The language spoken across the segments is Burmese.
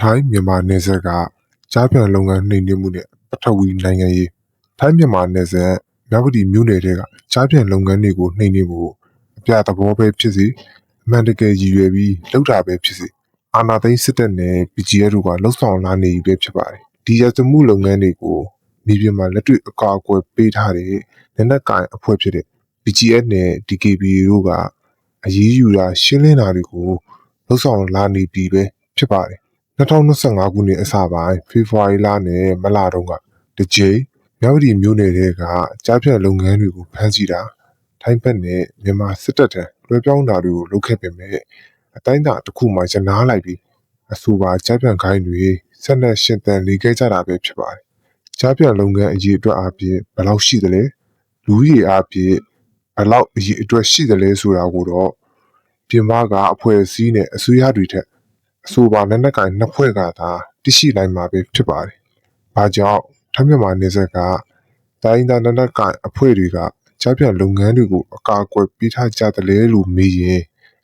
ထိုင်းမြန်မာနယ်စပ်ကကြားပြန်လုပ်ငန်းနှိမ်နင်းမှုနဲ့ပထဝီနိုင်ငံရေးထိုင်းမြန်မာနယ်စပ်မြဝတီမြို့နယ်တွေကကြားပြန်လုပ်ငန်းတွေကိုနှိမ်နင်းဖို့အပြသဘောပဲဖြစ်စီအမှန်တကယ်ရည်ရွယ်ပြီးလှုပ်တာပဲဖြစ်စီအာနာသိန်းစစ်တပ်နဲ့ BGF တို့ကလှုပ်ဆောင်လာနေပြီပဲဖြစ်ပါတယ်ဒီရသမှုလုပ်ငန်းတွေကိုမြေပြင်မှာလက်တွေ့အကာအကွယ်ပေးထားတဲ့လက်နက်ကိုင်အဖွဲ့ဖြစ်တဲ့ BGF နဲ့ DKB တို့ကအရေးယူတာရှင်းလင်းတာတွေကိုလှုပ်ဆောင်လာနေပြီပဲဖြစ်ပါတယ် 2025ခုနှစ်အစပိုင်းဖေဖော်ဝါရီလနဲ့မလတုန်းကတစ်ကြိမ်မြဝတီမြို့နယ်တွေကကြားဖြတ်လုပ်ငန်းတွေကိုဖမ်းဆီးတာထိုင်းဘက်နဲ့မြန်မာစစ်တပ်ထံလွှဲပြောင်းတာတွေကိုလုပ်ခဲ့ပေမဲ့အတိုင်းအတာတစ်ခုမှရနားလိုက်ပြီးအဆိုပါကြားဖြတ်ခိုင်းတွေဆက်လက်ရှင်သန်နေခဲ့ကြတာပဲဖြစ်ပါတယ်။ကြားဖြတ်လုပ်ငန်းအရေးအတွက်အပြင်ဘယ်လောက်ရှိသလဲလူကြီးအပြင်ဘယ်လောက်အရေးအတွက်ရှိသလဲဆိုတာကိုတော့ပြင်ပကအဖွဲ့အစည်းနဲ့အစိုးရတွေထက် အဆိုပါလက်နက်ကင်နှစ်ဖွဲ့ကသာတရှိနိုင်မှာပဲဖြစ်ပါတယ်။ဘာကြောင့်ထမ်းမြန်မာနေဆက်ကတိုင်းဒေသလက်နက်ကင်အဖွဲ့တွေကကြားပြလုပ်ငန်းတွေကိုအကာအကွယ်ပေးထားကြတယ်လေလို့မေးရင်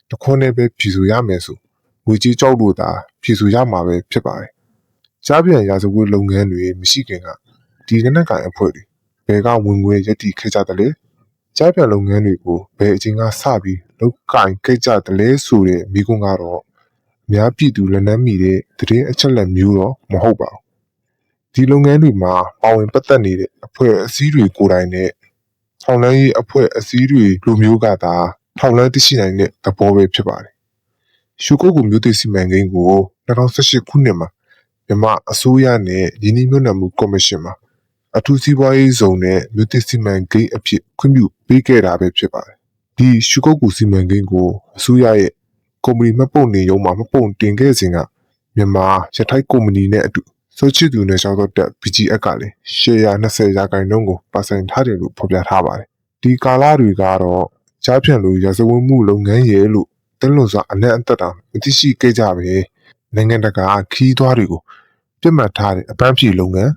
တခွန်းနဲ့ပဲဖြေဆိုရမယ်ဆိုငွေကြီးကြောက်လို့သာဖြေဆိုရမှာပဲဖြစ်ပါတယ်။ကြားပြန်ရာဇဝတ်လုပ်ငန်းတွေမရှိခင်ကဒီလက်နက်ကင်အဖွဲ့တွေဘယ်ကဝင်ငွေရည်တည်ခဲ့ကြတယ်လေကြားပြန်လုပ်ငန်းတွေကိုဘယ်အချိန်ကစပြီးလောက်ကင်ခဲ့ကြတယ်လဲဆိုတဲ့မိကွန်းကတော့ အများပြည်သူလက်နက်မိတဲ့သတင်းအချက်အလက်မျိုးတော့မဟုတ်ပါဘူးဒီလုပ်ငန်းတွေမှာပါဝင်ပတ်သက်နေတဲ့အဖွဲ့အစည်းတွေကိုယ်တိုင်နဲ့ထောင်လန်းရေးအဖွဲ့အစည်းတွေလိုမျိုးကသာထောင်လန်းသိရှိနိုင်တဲ့သဘောပဲဖြစ်ပါတယ်ရှုကုတ်ကူမျိုးသိစီမံကိန်းကို2018ခုနှစ်မှာမြန်မာအစိုးရနဲ့ရင်းနှီးမြှုပ်နှံမှုကော်မရှင်မှာအထူးစီးပွားရေးဇုံနဲ့မြို့သစ်စီမံကိန်းအဖြစ်ခွင့်ပြုပေးခဲ့တာပဲဖြစ်ပါတယ်ဒီရှုကုတ်ကူစီမံကိန်းကိုအစိုးရရဲ့ ကုမ္ပဏီမှတ်ပုံနေရုံမှာမှတ်ပုံတင်ခဲ့စဉ်ကမြန်မာရထိုက်ကုမ္ပဏီနဲ့အတူစိုးချစ်သူနဲ့ရှောက်တော့တက် BGF ကလည်းရှယ်ယာ20ရာခိုင်နှုန်းကိုပါဆိုင်ထားတယ်လို့ဖော်ပြထားပါတယ်။ဒီကာလတွေကတော့ကြားဖြန့်လို့ရာဇဝတ်မှုလုပ်ငန်းရဲ့လို့တင်းလွန်စွာအနက်အသက်တာမသိရှိခဲ့ကြပဲနိုင်ငံတကာခီးသွွားတွေကိုပြစ်မှတ်ထားတဲ့အပန်းဖြေလုပ်ငန်း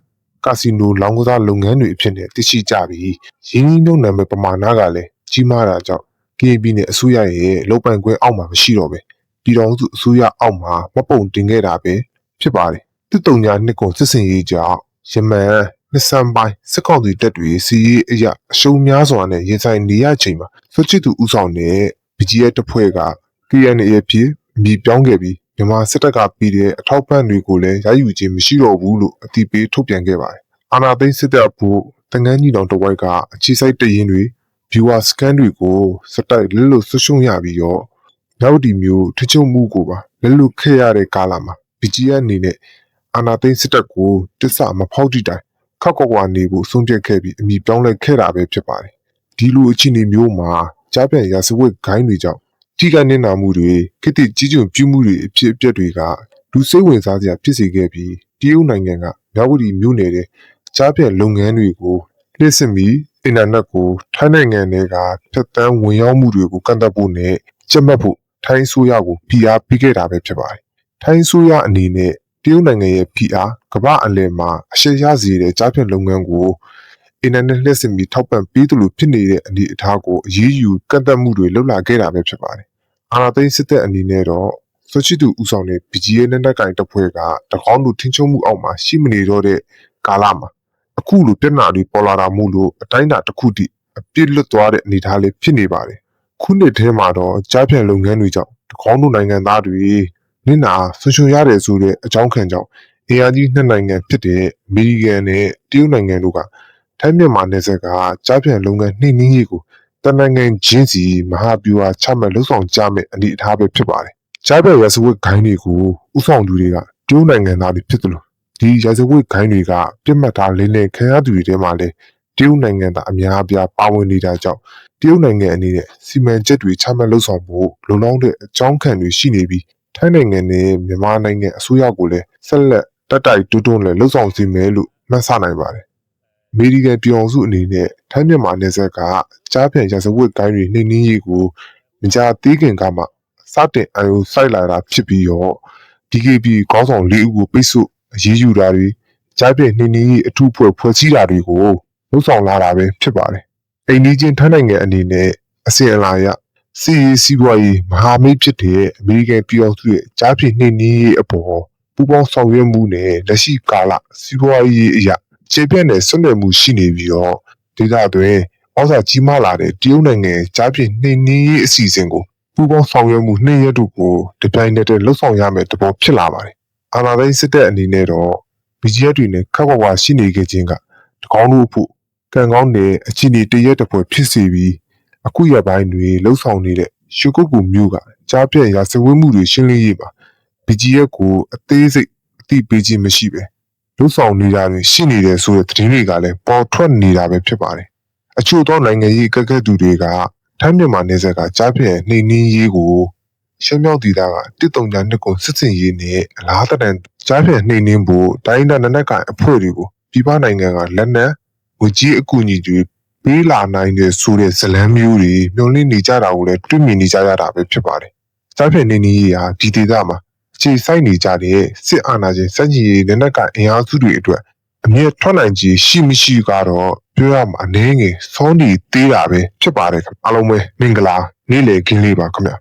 ကာစီနိုလောင်းကစားလုပ်ငန်းတွေအဖြစ်နဲ့သိရှိကြပြီးရင်းနှီးမြှုပ်နှံမဲ့ပမာဏကလည်းကြီးမားတာကြောင့် KB နဲ့အစိုးရရဲ့လုံပိုင်ခွင့်အောက်မှာမရှိတော့ပဲပြည်တော်စုအစိုးရအောက်မှာမပုံတင်ခဲ့တာပဲဖြစ်ပါတယ်တစ်တုံညာနှစ်ကုန်စစ်စင်ရေးကြောင့်ယမန်နှစ်ဆန်ပိုင်းစစ်ကောင်စီတပ်တွေစီရေးအရာအရှုံးများစွာနဲ့ရင်ဆိုင်နေရချိန်မှာစွချစ်သူဦးဆောင်တဲ့ BGF တပ်ဖွဲ့က KNA ဖြစ်အမိပြောင်းခဲ့ပြီးမြန်မာစစ်တပ်ကပြည်တဲ့အထောက်ပံ့တွေကိုလည်းရယူခြင်းမရှိတော့ဘူးလို့အတိပေးထုတ်ပြန်ခဲ့ပါတယ်အာနာသိန်းစစ်တပ်ဖို့တငန်းကြီးတောင်တဝိုက်ကအခြေစိုက်တရင်တွေ viewer scan တွေကိုစတိုက်လက်လို့ဆွရှုံရပြီးတော့နောက်ဒီမျိုးထချုံမှုကိုပါလက်လွတ်ခဲ့ရတဲ့ကာလမှာ BGF အနေနဲ့အာနာသိန်းစစ်တပ်ကိုတစ္ဆာမဖောက်တိတိုင်ခောက်ကွက်ကွာနေဖို့ဆုံးဖြတ်ခဲ့ပြီးအမိပြောင်းလဲခဲ့တာပဲဖြစ်ပါတယ်ဒီလိုအခြေအနေမျိုးမှာကြားပြန်ရာဇဝတ်ဂိုင်းတွေကြောင့်ထိခိုက်နေတာမှုတွေခိတိကြီးကျုံပြမှုတွေအဖြစ်အပျက်တွေကလူစိတ်ဝင်စားစရာဖြစ်စေခဲ့ပြီးတရုတ်နိုင်ငံကမြဝတီမြို့နယ်တဲ့ကြားပြန်လုပ်ငန်းတွေကို လျှစ်စစ်ပြီးအင်တာနက်ကိုထိုင်းနိုင်ငံတွေကဖျက်ဆီးဝင်ရောက်မှုတွေကိုကန့်သတ်ဖို့နဲ့ကျက်မှတ်ဖို့ထိုင်းဆိုရကိုဖိအားပေးခဲ့တာပဲဖြစ်ပါတယ်။ထိုင်းဆိုရအနေနဲ့တရုတ်နိုင်ငံရဲ့ဖိအားကမ္ဘာအလယ်မှာအရှက်ရစေတဲ့ကြားဖြတ်လုပ်ငန်းကိုအင်တာနက်လက်စင်ပြီးထောက်ပံ့ပေးသလိုဖြစ်နေတဲ့အနေအထားကိုအရေးယူကန့်သတ်မှုတွေလှုပ်လာခဲ့တာပဲဖြစ်ပါတယ်။အာနာသိန်းစစ်တပ်အနေနဲ့တော့ဆိုချီတူဦးဆောင်တဲ့ BGA နဲ့တိုင်တပ်ဖွဲ့ကတကောင်းလူထင်းချုံမှုအောက်မှာရှိမနေတော့တဲ့ကာလမှာ အခုလိုပြဿနာတွေပေါ်လာတာမို့လို့အတိုင်းအတာတစ်ခုတည်းအပြစ်လွတ်သွားတဲ့အနေအထားလေးဖြစ်နေပါတယ်။ခုနှစ်ထဲမှာတော့ကြားဖြတ်လုပ်ငန်းတွေကြောင့်တကောင်းတို့နိုင်ငံသားတွေနင့်နာဆွန်ရှုံရတယ်ဆိုတဲ့အကြောင်းခံကြောင့်အင်အားကြီးနှစ်နိုင်ငံဖြစ်တဲ့အမေရိကန်နဲ့တရုတ်နိုင်ငံတို့ကထိုင်းမြန်မာနယ်စပ်ကကြားဖြတ်လုပ်ငန်းနှိမ့်နှင်းရေးကိုတနိုင်ငံချင်းစီမဟာဗျူဟာချမှတ်လှုပ်ဆောင်ကြမယ့်အနေအထားပဲဖြစ်ပါတယ်။ကြားဖြတ်ရစဝတ်ဂိုင်းတွေကိုဥဆောင်သူတွေကတရုတ်နိုင်ငံသားတွေဖြစ်တယ်လို့ ဒီရာဇဝတ်ဂိုင်းတွေကပြစ်မှတ်ထားလင်းလင်းခံရသူတွေထဲမှာလည်းတရုတ်နိုင်ငံသားအများအပြားပါဝင်နေတာကြောင့်တရုတ်နိုင်ငံအနေနဲ့စီမံချက်တွေချမှတ်လှုပ်ဆောင်ဖို့လုံလောက်တဲ့အကြောင်းခံတွေရှိနေပြီးထိုင်းနိုင်ငံနဲ့မြန်မာနိုင်ငံအစိုးရကိုလည်းဆက်လက်တက်တိုက်တွန်းတွန်းလည်းလှုပ်ဆောင်စီမယ်လို့မှတ်ဆနိုင်ပါတယ်။အမေရိကန်ပြည်အောင်စုအနေနဲ့ထိုင်းမြန်မာနယ်စပ်ကကြားဖြန့်ရာဇဝတ်ဂိုင်းတွေနှိမ့်နှင်းရေးကိုမကြာသေးခင်ကမှစတင်အယုံစိုက်လာတာဖြစ်ပြီးတော့ DKB ကောင်းဆောင်၄ဦးကိုပိတ်ဆို့ အရေးယူတာတွေကြားပြည့်နှင်းနှင်းရေးအထူးဖွဲ့ဖွဲ့စည်းတာတွေကိုလှုပ်ဆောင်လာတာပဲဖြစ်ပါတယ်။အိန္ဒိချင်းထိုင်းနိုင်ငံအနေနဲ့အစီအလာရစီရေးစီးပွားရေးမဟာမိတ်ဖြစ်တဲ့အမေရိကန်ပြည်အောင်စုရဲ့ကြားပြည့်နှင်းနှင်းရေးအပေါ်ပပူးပေါင်းဆောင်ရွက်မှုနဲ့လက်ရှိကာလစီးပွားရေးအရာခြေပြတ်တဲ့ဆွနွယ်မှုရှိနေပြီးတော့ဒေသတွင်ဩဇာကြီးမားလာတဲ့တရုတ်နိုင်ငံရဲ့ကြားဖြင့်နှိမ်နင်းရေးအစီအစဉ်ကိုပူးပေါင်းဆောင်ရွက်မှုနှစ်ရက်တို့ကိုတပြိုင်နက်တည်းလှုပ်ဆောင်ရမယ်တပေါ်ဖြစ်လာပါတယ်။ အာဏာသိမ်းစစ်တပ်အနေနဲ့တော့ BGF တွေနဲ့ခက်ခွာခွာရှိနေခဲ့ခြင်းကတကောင်းလို့ဖို့ကံကောင်းတဲ့အခြေအနေတရက်တစ်ပွဲဖြစ်စီပြီးအခုရပိုင်းတွေလှုပ်ဆောင်နေတဲ့ရှုကုတ်ကူမျိုးကကြားပြည့်ရာဇဝတ်မှုတွေရှင်းလင်းရေးပါ BGF ကိုအသေးစိတ်အသိပေးခြင်းမရှိပဲလှုပ်ဆောင်နေတာတွေရှိနေတယ်ဆိုတဲ့သတင်းတွေကလည်းပေါ်ထွက်နေတာပဲဖြစ်ပါတယ်အချို့သောနိုင်ငံရေးအကဲခတ်သူတွေကထိုင်းမြန်မာနယ်စပ်ကကြားပြည့်နှိမ်နင်းရေးကို ရှမ်းမြောက်ဒေသကတစ်တုံညာနှစ်ကုစစ်စင်ရေးနဲ့ အလားတန်ကြားပြည့်နှိမ်နင်းဖို့ တိုင်းဒေသနက်နက်ကန်အဖွဲ့တွေကို ပြည်ပနိုင်ငံက လက်နက်ဝကြီးအကူအညီတွေ ပေးလာနိုင်တဲ့ဆိုတဲ့ဇလံမျိုးတွေ မျှော်လင့်နေကြတာကိုလည်း တွေ့မြင်နေကြရတာပဲ ဖြစ်ပါတယ်ကြားပြည့်နှိမ်နင်းရေးဟာ ဒီဒေသမှာခြေဆိုင်နေကြတဲ့ စစ်အာဏာရှင်စက်ကြီးရဲ့လက်နက်ကအင်အားစုတွေအတွက် အမြင့်ထွက်နိုင်ခြင်းရှိမရှိကတော့ ပြောရမှာ အနေငယ် စောနေသေးတာပဲ ဖြစ်ပါတယ်ခင်ဗျအားလုံးပဲ မင်္ဂလာ နေ့လည်ခင်းလေးပါခင်ဗျ